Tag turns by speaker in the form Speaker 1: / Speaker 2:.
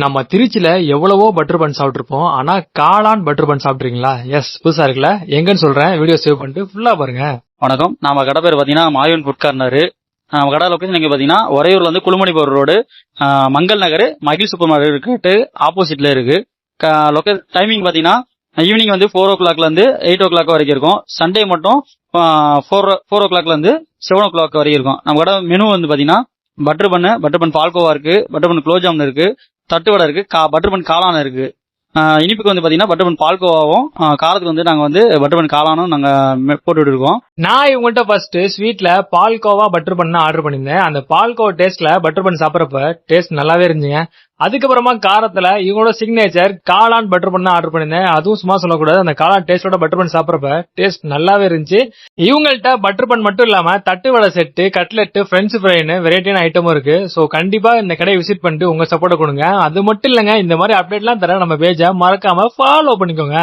Speaker 1: நம்ம திருச்சியில எவ்வளவோ பட்டர் பன் சாப்பிட்டுருப்போம். ஆனா காளான் பட்டர் பன் சாப்பிட்றீங்களா எஸ் புதுசா இருக்குல்ல? எங்கன்னு சொல்றேன். வீடியோ சேவ் பண்ணிட்டு ஃபுல்லா பாருங்க.
Speaker 2: வணக்கம். நம்ம கடை பேர் பாத்தீங்கன்னா மாயூன் ஃபுட் கார்னர் நம்ம கடை லொக்கேஷன் எங்க பார்த்தீங்கன்னா உறையூர்ல வந்து குளுமணி போர் ரோடு மங்கள் நகர் மகிழ் சூப்பர் மார்க்கெட் ஆப்போசிட்ல இருக்கு. லொக்கேஷன் டைமிங் பார்த்தீங்கன்னா ஈவினிங் வந்து ஃபோர் ஓ கிளாக்ல இருந்து எயிட் ஓ கிளாக் வரைக்கும் இருக்கும். சண்டே மட்டும் ஃபோர் ஃபோர் ஓ கிளாக்ல இருந்து செவன் ஓ கிளாக் வரைக்கும் இருக்கும். நம்ம கடை மெனு வந்து பார்த்தீங்கன்னா பட்டர் பண்ணு பட்டர் பன் பால்கோவா இருக்கு. பட்டர் பன் குலோப்ஜாமுன் இருக்கு. தட்டு வடை இருக்குது கா பட்டர் பன் காளான் இருக்குது இனிப்புக்கு வந்து பாத்தீங்கன்னா பட்டர் பன் பால்கோவாவும் காரத்துக்கு வந்து நாங்க வந்து பட்டர் பன் காளானும் நாங்க போட்டு போட்டுட்டு இருக்கோம்
Speaker 1: நான் இவங்கள்ட்ட ஃபர்ஸ்ட் ஸ்வீட்ல பால்கோவா பட்டர் பன் ஆர்டர் பண்ணியிருந்தேன். அந்த பால்கோவா டேஸ்ட்ல பட்டர் பன் சாப்பிட்றப்ப டேஸ்ட் நல்லாவே இருந்துச்சுங்க. அதுக்கப்புறமா காரத்துல இவங்களோட சிக்னேச்சர் காளான் பட்டர் பண்ண ஆர்டர் பண்ணியிருந்தேன். அதுவும் சும்மா சொல்லக்கூடாது. அந்த காளான் டேஸ்டோட பட்டர் பன் சாப்பிட்றப்ப டேஸ்ட் நல்லாவே இருந்துச்சு. இவங்கள்ட்ட பட்டர் பன் மட்டும் இல்லாம தட்டு வடை செட்டு கட்லெட் பிரெஞ்சு ஃப்ரைன்னு வெரைட்டியான ஐட்டமும் இருக்கு. சோ கண்டிப்பா இந்த கடையை விசிட் பண்ணிட்டு உங்க சப்போர்ட் கொடுங்க. அது மட்டும் இல்லைங்க இந்த மாதிரி அப்டேட்லாம் தர நம்ம பேஜை மறக்காம ஃபாலோ பண்ணிக்கோங்க.